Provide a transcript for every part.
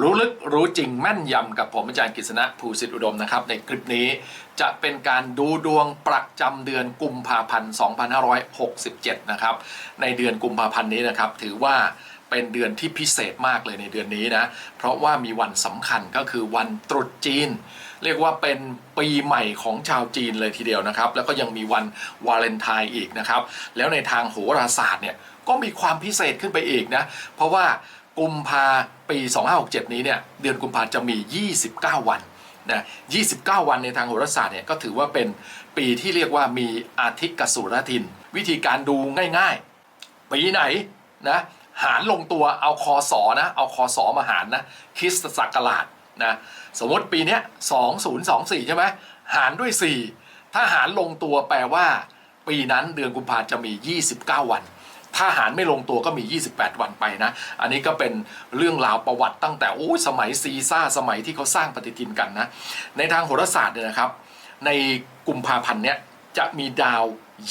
รู้ลึกรู้จริงแม่นยำกับผมอาจารย์กฤษณะภูสิทธิอุดมนะครับ ในคลิปนี้จะเป็นการดูดวงประจำเดือนกุมภาพันธ์ 2567 นะครับ ในเดือนกุมภาพันธ์นี้นะครับ ถือว่าเป็นเดือนที่พิเศษมากเลยในเดือนนี้นะ เพราะว่ามีวันสำคัญก็คือวันตรุษจีน เรียกว่าเป็นปีใหม่ของชาวจีนเลยทีเดียวนะครับ แล้วก็ยังมีวันวาเลนไทน์อีกนะครับ แล้วในทางโหราศาสตร์เนี่ยก็มีความพิเศษขึ้นไปอีกนะ เพราะว่า กุมภาปี 2567 นี้เนี่ยเดือนกุมภาจะมี 29 วันนะ29 วันในทางโหราศาสตร์เนี่ยก็ถือว่าเป็นปีที่เรียกว่ามีอาทิตย์กสุรทิน วิธีการดูง่ายๆ ปีไหนนะหารลงตัวเอาคอสอนะเอาคอสอมาหารนะคริสตศักราชนะสมมติปีเนี้ย2024 ใช่ไหมหารด้วย 4 ถ้าหารลงตัวแปลว่า ปีนั้นเดือนกุมภาจะมี 29 วัน ถ้าหารไม่ลงตัวก็มี 28 วันไปนะ อันนี้ก็เป็นเรื่องราวประวัติตั้งแต่โอ้ยสมัยซีซ่าสมัยที่เขาสร้างปฏิทินกันนะ ในทางโหราศาสตร์เนี่ยนะครับ ในกุมภาพันธ์เนี้ยจะมีดาว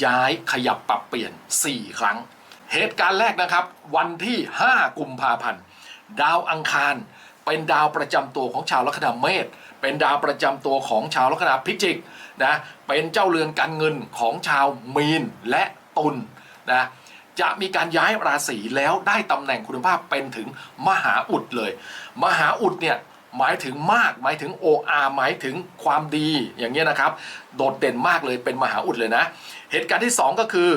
ย้ายขยับปรับเปลี่ยน 4 ครั้ง เหตุการณ์แรกนะครับ วันที่ 5 กุมภาพันธ์ ดาวอังคาร เป็นดาวประจำตัวของชาวลัคนาเมษเป็นดาวประจำตัวของชาวลัคนาพิจิกนะเป็นเจ้าเรือนการเงินของชาวมีนและตุลนะ จะมีการย้ายราศีแล้วได้ตำแหน่งคุณภาพเป็นถึงมหาอุดเลย มหาอุดเนี่ยหมายถึงมากหมายถึง OR หมายถึงความดีอย่างเงี้ยนะครับ โดดเด่นมากเลยเป็นมหาอุดเลยนะ เหตุการณ์ที่ 2 ก็คือ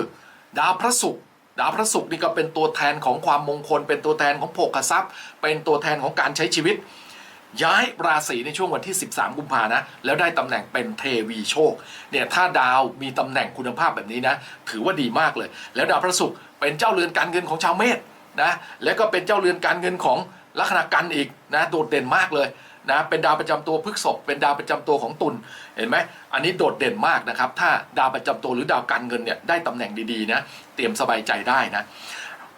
ดาวพระศุกร์ดาวพระศุกร์นี่ก็เป็นตัวแทนของความมงคล เป็นตัวแทนของโภคทรัพย์ เป็นตัวแทนของการใช้ชีวิต ย้ายราศีในช่วงวันที่ 13 กุมภานะแล้วได้ตำแหน่งเป็นเทวีโชคเนี่ยถ้าดาวมีตำแหน่งคุณภาพแบบนี้นะถือว่าดีมากเลย แล้วดาวพระศุกร์ เป็นเจ้าเรือนการเงินของชาวเมษนะแล้วก็เป็นเจ้าเรือนการเงินของลัคนากันอีกนะโดดเด่นมากเลยนะเป็นดาวประจำตัวพฤกษภเป็นดาวประจำตัวของตุลเห็นไหมอันนี้โดดเด่นมากนะครับ ถ้าดาวประจำตัวหรือดาวการเงินเนี่ยได้ตำแหน่งดีๆนะเตรียมสบายใจได้นะ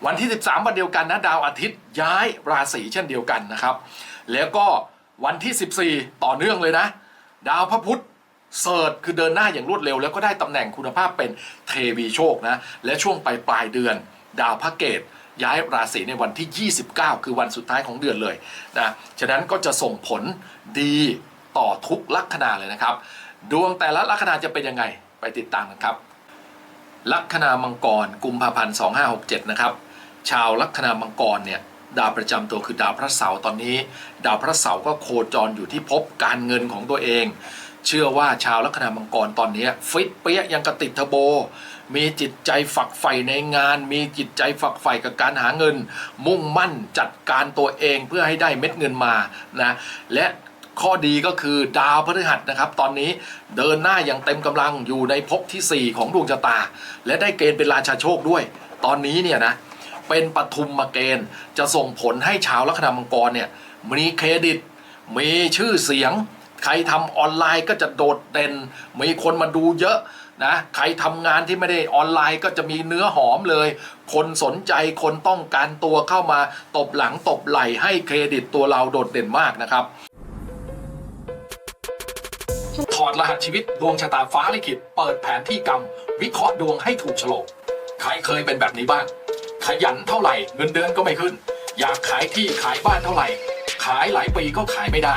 วันที่ 13 วันเดียวกันนะดาวอาทิตย์ย้ายราศีเช่นเดียวกันนะครับ แล้วก็วันที่ 14 ต่อเนื่องเลยนะ ดาวพระพุธ เสิร์ชคือเดินหน้าอย่างรวดเร็ว แล้วก็ได้ตำแหน่งคุณภาพเป็นเทวีโชคนะและช่วงปลายปลายเดือน ดาวพระเกตย้ายราศีในวันที่ 29 คือวันสุดท้ายของเดือนเลยนะฉะนั้นก็จะส่งผลดีต่อทุกลัคนาเลยนะครับ ดวงแต่ละลัคนาจะเป็นยังไงไปติดตามกันครับ ลัคนามังกรกุมภาพันธ์2567 นะครับชาวลัคนามังกรเนี่ยดาวประจำตัวคือดาวพระเสาร์ตอนนี้ ดาวพระเสาร์ก็โคจรอยู่ที่ภพการเงินของตัวเอง เชื่อว่าชาวลัคนามังกรตอนนี้ฟิตเปี้ยยังกระติดเทโบ มีจิตใจฝักใฝ่ในงาน มีจิตใจฝักใฝ่กับการหาเงิน มุ่งมั่นจัดการตัวเองเพื่อให้ได้เม็ดเงินมานะและข้อดีก็คือดาวพฤหัสนะครับ ตอนนี้เดินหน้าอย่างเต็มกำลังอยู่ในภพทีสี่ 4 ของดวงชะตา และได้เกณฑ์เป็นราชาโชคด้วย ตอนนี้เนี่ยนะเป็นปฐุมมาเกณฑ์จะส่งผลให้ชาวลัคนามังกรเนี่ยมีเครดิต มีชื่อเสียง ใครทำออนไลน์ก็จะโดดเด่น มีคนมาดูเยอะนะใครทำงานที่ไม่ได้ออนไลน์ก็จะมีเนื้อหอมเลย คนสนใจคนต้องการตัวเข้ามาตบหลังตบไหล่ให้เครดิตตัวเราโดดเด่นมากนะครับ ถอดรหัสชีวิตดวงชะตาฟ้าลิขิตเปิดแผนที่กรรม วิเคราะห์ดวงให้ถูกโฉลกใครเคยเป็นแบบนี้บ้าง ขยันเท่าไหร่เงินเดือนก็ไม่ขึ้น อยากขายที่ขายบ้านเท่าไหร่ ขายหลายปีก็ขายไม่ได้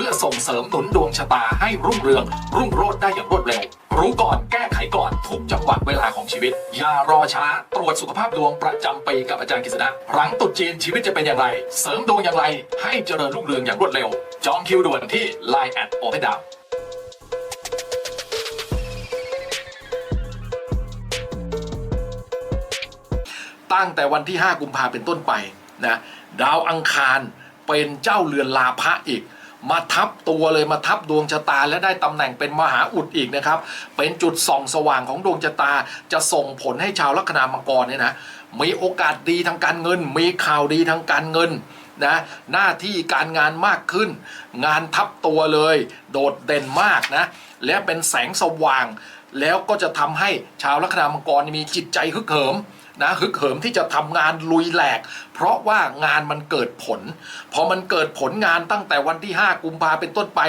พื่อส่งเสริมหนุนดวงชะตาให้รุ่งเรือง รุ่งโรจน์ได้อย่างรวดเร็ว รู้ก่อนแก้ไขก่อนทุกจังหวะเวลาของชีวิต อย่ารอช้า ตรวจสุขภาพดวงประจำปีกับอาจารย์กฤษณะหลังตรุษจีนชีวิตจะเป็นอย่างไร เสริมดวงอย่างไร ให้เจริญรุ่งเรืองอย่างรวดเร็ว จองคิวด่วนที่ Line แอดโอเพนดาวตั้งแต่วันที่ 5 กุมภาเป็นต้นไปนะดาวอังคารเป็นเจ้าเรือนลาภะอีก มาทับตัวเลยมาทับดวงชะตา และได้ตำแหน่งเป็นมหาอุดอีกนะครับ เป็นจุดส่องสว่างของดวงชะตา จะส่งผลให้ชาวลัคนามังกรเนี่ยนะมีโอกาสดีทางการเงิน มีข่าวดีทางการเงินนะหน้าที่การงานมากขึ้น งานทับตัวเลย โดดเด่นมากนะและเป็นแสงสว่าง แล้วก็จะทำให้ชาวลัคนามังกรมีจิตใจฮึกเหิม นะฮึกเหิมที่จะทำงานลุยแหลก เพราะว่างานมันเกิดผล พอมันเกิดผลงานตั้งแต่วันที่ 5 กุมภาเป็นต้นไป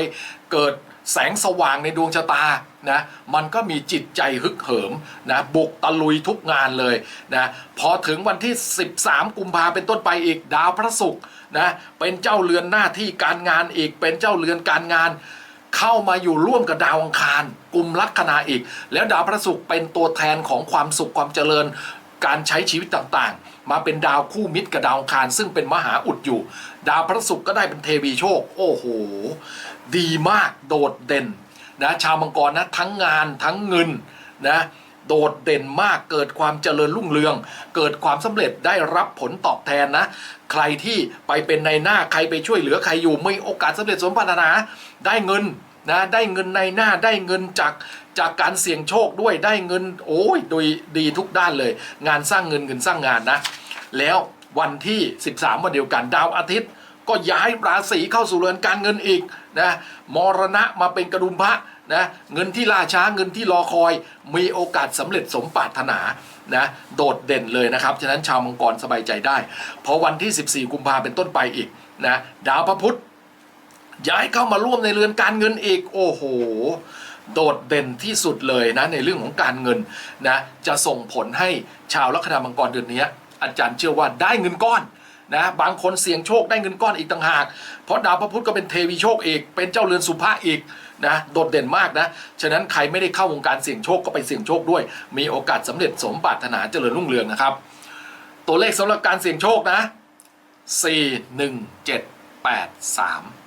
เกิดแสงสว่างในดวงชะตานะมันก็มีจิตใจฮึกเหิมนะบุกตะลุยทุกงานเลยนะพอถึงวันที่ 13 กุมภาเป็นต้นไปอีกดาวพระศุกร์นะเป็นเจ้าเรือนหน้าที่การงานอีกเป็นเจ้าเรือนการงานเข้ามาอยู่ร่วมกับดาวอังคารกลุ่มลัคนาอีก แล้วดาวพระศุกร์เป็นตัวแทนของความสุขความเจริญ การใช้ชีวิตต่างๆ มาเป็นดาวคู่มิตรกับดาวคารซึ่งเป็นมหาอุดอยู่ ดาวพระศุกร์ก็ได้เป็นเทวีโชค โอ้โห ดีมากโดดเด่นนะชาวมังกรนะทั้งงานทั้งเงินนะโดดเด่นมากเกิดความเจริญรุ่งเรือง เกิดความสำเร็จได้รับผลตอบแทนนะ ใครที่ไปเป็นในหน้าใครไปช่วยเหลือใครอยู่มีโอกาสสำเร็จสมปรารถนา ได้เงิน นะได้เงินในหน้าได้เงินจากจากการเสี่ยงโชคด้วยได้เงินโอ้ยโดยดีทุกด้านเลย งานสร้างเงินเงินสร้างงานนะ แล้ววันที่ 13 วันเดียวกันดาวอาทิตย์ก็ย้ายราศีเข้าสู่เรือนการเงินอีกนะมรณะมาเป็นกระดุมพระนะเงินที่ล่าช้าเงินที่รอคอย มีโอกาสสำเร็จสมปรารถนานะโดดเด่นเลยนะครับ ฉะนั้นชาวมังกรสบายใจได้ พอวันที่ 14 กุมภาเป็นต้นไปอีกนะดาวพระพุธ ย้ายเข้ามาร่วมในเรือนการเงินอีกโอ้โห โดดเด่นที่สุดเลยนะในเรื่องของการเงินนะจะส่งผลให้ชาวลัคนามังกรเดือนนี้ อาจารย์เชื่อว่าได้เงินก้อนนะบางคนเสี่ยงโชคได้เงินก้อนอีกต่างหาก เพราะดาวพระพุธก็เป็นเทวีโชคอีก เป็นเจ้าเรือนสุภาอีกนะโดดเด่นมากนะ ฉะนั้นใครไม่ได้เข้าวงการเสี่ยงโชคก็ไปเสี่ยงโชคด้วย มีโอกาสสำเร็จสมปรารถนาเจริญรุ่งเรืองนะครับ ตัวเลขสำหรับการเสี่ยงโชคนะ 4 1 7 8 3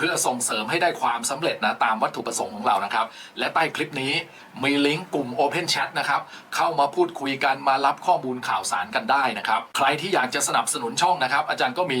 พื่อส่งเสริมให้ได้ความสำเร็จนะตามวัตถุประสงค์ของเรานะครับ และใต้คลิปนี้มีลิงก์กลุ่ม Open Chat นะครับเข้ามาพูดคุยกันมารับข้อมูลข่าวสารกันได้นะครับ ใครที่อยากจะสนับสนุนช่องนะครับ อาจารย์ก็มี